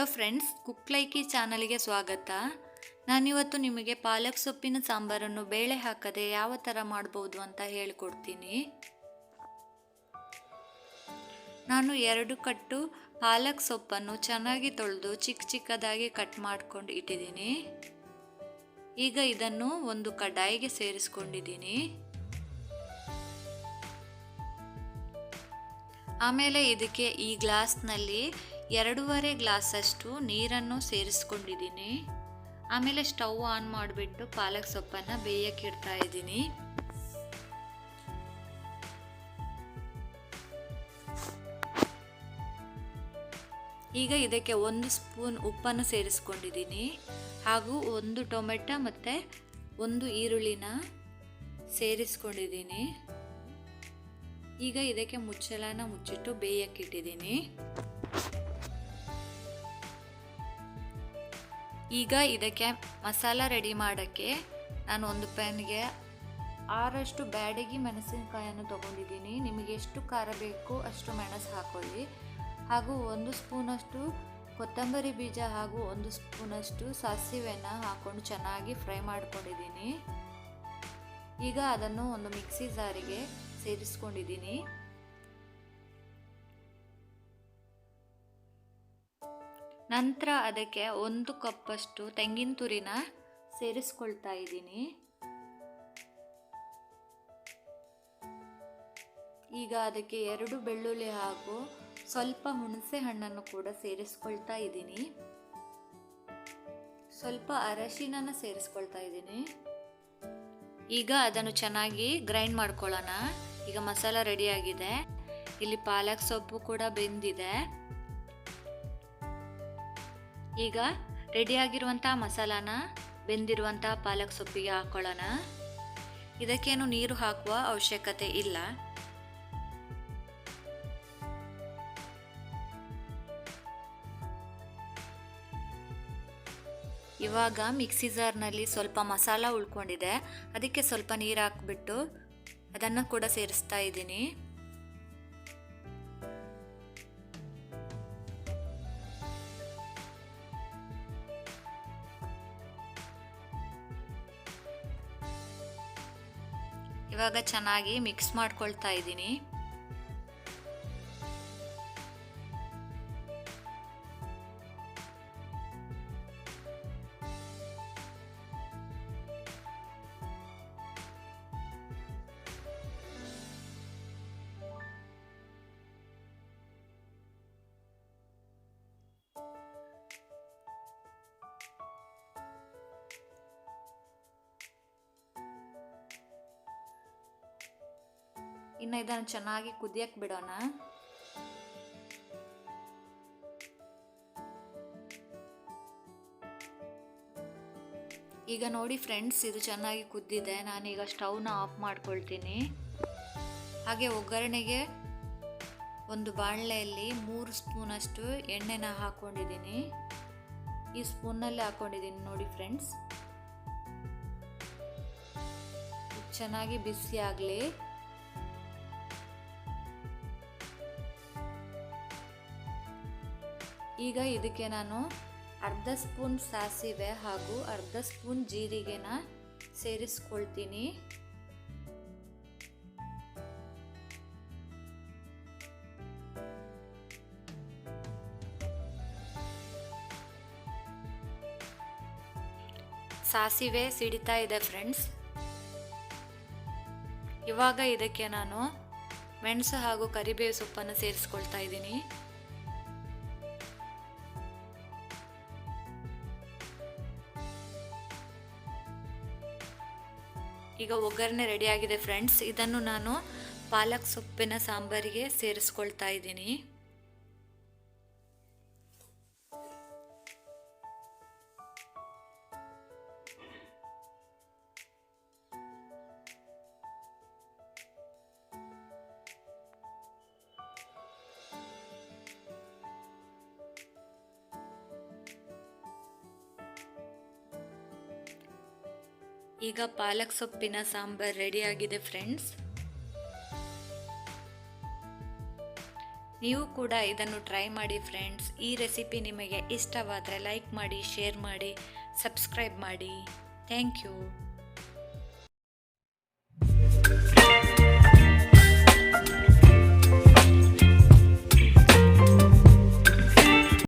Friends ಕುಕ್ಲೈಕಿ ಚಾನಲ್ಗೆ ಸ್ವಾಗತ. ನಾನಿವತ್ತು ನಿಮಗೆ ಪಾಲಕ್ ಸೊಪ್ಪಿನ ಸಾಂಬಾರನ್ನು ಬೇಳೆ ಹಾಕದೆ ಯಾವ ಥರ ಮಾಡ್ಬೋದು ಅಂತ ಹೇಳಿಕೊಡ್ತೀನಿ. ನಾನು ಎರಡು ಕಟ್ಟು ಪಾಲಕ್ ಸೊಪ್ಪನ್ನು ಚೆನ್ನಾಗಿ ತೊಳೆದು ಚಿಕ್ಕ ಚಿಕ್ಕದಾಗಿ ಕಟ್ ಮಾಡ್ಕೊಂಡು ಇಟ್ಟಿದ್ದೀನಿ. ಈಗ ಇದನ್ನು ಒಂದು ಕಡಾಯಿಗೆ ಸೇರಿಸ್ಕೊಂಡಿದ್ದೀನಿ. ಆಮೇಲೆ ಇದಕ್ಕೆ ಈ ಗ್ಲಾಸ್ನಲ್ಲಿ ಎರಡೂವರೆ ಗ್ಲಾಸಷ್ಟು ನೀರನ್ನು ಸೇರಿಸ್ಕೊಂಡಿದ್ದೀನಿ. ಆಮೇಲೆ ಸ್ಟವ್ ಆನ್ ಮಾಡಿಬಿಟ್ಟು ಪಾಲಕ್ ಸೊಪ್ಪನ್ನು ಬೇಯಕ್ಕೆ ಇಡ್ತಾ ಇದ್ದೀನಿ. ಈಗ ಇದಕ್ಕೆ ಒಂದು ಸ್ಪೂನ್ ಉಪ್ಪನ್ನು ಸೇರಿಸ್ಕೊಂಡಿದ್ದೀನಿ. ಹಾಗೂ ಒಂದು ಟೊಮೆಟೊ ಮತ್ತು ಒಂದು ಈರುಳ್ಳಿನ ಸೇರಿಸ್ಕೊಂಡಿದ್ದೀನಿ. ಈಗ ಇದಕ್ಕೆ ಮುಚ್ಚಳನ ಮುಚ್ಚಿಟ್ಟು ಬೇಯಕ್ಕಿಟ್ಟಿದ್ದೀನಿ ಈಗ ಇದಕ್ಕೆ ಮಸಾಲ ರೆಡಿ ಮಾಡೋಕ್ಕೆ ನಾನು ಒಂದು ಪ್ಯಾನ್ಗೆ ಆರಷ್ಟು ಬ್ಯಾಡಗಿ ಮೆಣಸಿನಕಾಯನ್ನು ತೊಗೊಂಡಿದ್ದೀನಿ. ನಿಮಗೆ ಎಷ್ಟು ಖಾರ ಬೇಕು ಅಷ್ಟು ಮೆಣಸು ಹಾಕೊಳ್ಳಿ. ಹಾಗೂ ಒಂದು ಸ್ಪೂನಷ್ಟು ಕೊತ್ತಂಬರಿ ಬೀಜ ಹಾಗೂ ಒಂದು ಸ್ಪೂನಷ್ಟು ಸಾಸಿವೆಯನ್ನು ಹಾಕ್ಕೊಂಡು ಚೆನ್ನಾಗಿ ಫ್ರೈ ಮಾಡ್ಕೊಂಡಿದ್ದೀನಿ. ಈಗ ಅದನ್ನು ಒಂದು ಮಿಕ್ಸಿ ಜಾರಿಗೆ ಸೇರಿಸ್ಕೊಂಡಿದ್ದೀನಿ. ನಂತರ ಅದಕ್ಕೆ ಒಂದು ಕಪ್ಪಷ್ಟು ತೆಂಗಿನ ತುರಿನ ಸೇರಿಸ್ಕೊಳ್ತಾ ಇದ್ದೀನಿ. ಈಗ ಅದಕ್ಕೆ ಎರಡು ಬೆಳ್ಳುಳ್ಳಿ ಹಾಗೂ ಸ್ವಲ್ಪ ಹುಣಸೆ ಹಣ್ಣನ್ನು ಕೂಡ ಸೇರಿಸ್ಕೊಳ್ತಾ ಇದ್ದೀನಿ. ಸ್ವಲ್ಪ ಅರಶಿನ ಸೇರಿಸ್ಕೊಳ್ತಾ ಇದ್ದೀನಿ. ಈಗ ಅದನ್ನು ಚೆನ್ನಾಗಿ ಗ್ರೈಂಡ್ ಮಾಡ್ಕೊಳ್ಳೋಣ. ಈಗ ಮಸಾಲ ರೆಡಿಯಾಗಿದೆ ಇಲ್ಲಿ ಪಾಲಕ್ ಸೊಪ್ಪು ಕೂಡ ಬೆಂದಿದೆ. ಈಗ ರೆಡಿಯಾಗಿರುವಂಥ ಮಸಾಲಾನ ಬೆಂದಿರುವಂಥ ಪಾಲಕ್ ಸೊಪ್ಪಿಗೆ ಹಾಕ್ಕೊಳ್ಳೋಣ ಇದಕ್ಕೇನು ನೀರು ಹಾಕುವ ಅವಶ್ಯಕತೆ ಇಲ್ಲ. ಇವಾಗ ಮಿಕ್ಸಿ ಜಾರ್ನಲ್ಲಿ ಸ್ವಲ್ಪ ಮಸಾಲ ಉಳ್ಕೊಂಡಿದೆ. ಅದಕ್ಕೆ ಸ್ವಲ್ಪ ನೀರು ಹಾಕ್ಬಿಟ್ಟು ಅದನ್ನು ಕೂಡ ಸೇರಿಸ್ತಾ ಇದ್ದೀನಿ. ಇವಾಗ ಚೆನ್ನಾಗಿ ಮಿಕ್ಸ್ ಮಾಡ್ಕೊಳ್ತಾ ಇದ್ದೀನಿ. ಇನ್ನು ಇದನ್ನು ಚೆನ್ನಾಗಿ ಕುದಿಯಕ್ಕೆ ಬಿಡೋಣ. ಈಗ ನೋಡಿ ಫ್ರೆಂಡ್ಸ್, ಇದು ಚೆನ್ನಾಗಿ ಕುದ್ದಿದೆ. ನಾನೀಗ ಸ್ಟವ್ನ ಆಫ್ ಮಾಡ್ಕೊಳ್ತೀನಿ. ಹಾಗೆ ಒಗ್ಗರಣೆಗೆ ಒಂದು ಬಾಣಲೆಯಲ್ಲಿ ಮೂರು ಸ್ಪೂನಷ್ಟು ಎಣ್ಣೆನ ಹಾಕ್ಕೊಂಡಿದ್ದೀನಿ ಈ ಸ್ಪೂನಲ್ಲೇ ಹಾಕ್ಕೊಂಡಿದ್ದೀನಿ ನೋಡಿ ಫ್ರೆಂಡ್ಸ್. ಚೆನ್ನಾಗಿ ಬಿಸಿ ಆಗಲಿ ಈಗ ಇದಕ್ಕೆ ನಾನು ಅರ್ಧ ಸ್ಪೂನ್ ಸಾಸಿವೆ ಹಾಗೂ ಅರ್ಧ ಸ್ಪೂನ್ ಜೀರಿಗೆನ ಸೇರಿಸ್ಕೊಳ್ತೀನಿ. ಸಾಸಿವೆ ಸಿಡಿತಾ ಇದೆ ಫ್ರೆಂಡ್ಸ್. ಇವಾಗ ಇದಕ್ಕೆ ನಾನು ಮೆಣಸು ಹಾಗೂ ಕರಿಬೇವು ಸೊಪ್ಪನ್ನು ಸೇರಿಸ್ಕೊಳ್ತಾ ಇದ್ದೀನಿ. ಈಗ ಒಗ್ಗರಣೆ ರೆಡಿಯಾಗಿದೆ ಫ್ರೆಂಡ್ಸ್ ಇದನ್ನು ನಾನು ಪಾಲಕ್ ಸೊಪ್ಪಿನ ಸಾಂಬಾರಿಗೆ ಸೇರಿಸ್ಕೊಳ್ತಾ ಇದ್ದೀನಿ. ಈಗ ಪಾಲಕ್ ಸೊಪ್ಪಿನ ಸಾಂಬಾರ್ ರೆಡಿಯಾಗಿದೆ ಫ್ರೆಂಡ್ಸ್. ನೀವು ಕೂಡ ಇದನ್ನು ಟ್ರೈ ಮಾಡಿ ಫ್ರೆಂಡ್ಸ್. ಈ ರೆಸಿಪಿ ನಿಮಗೆ ಇಷ್ಟವಾದರೆ ಲೈಕ್ ಮಾಡಿ, ಶೇರ್ ಮಾಡಿ, ಸಬ್ಸ್ಕ್ರೈಬ್ ಮಾಡಿ. Thank you.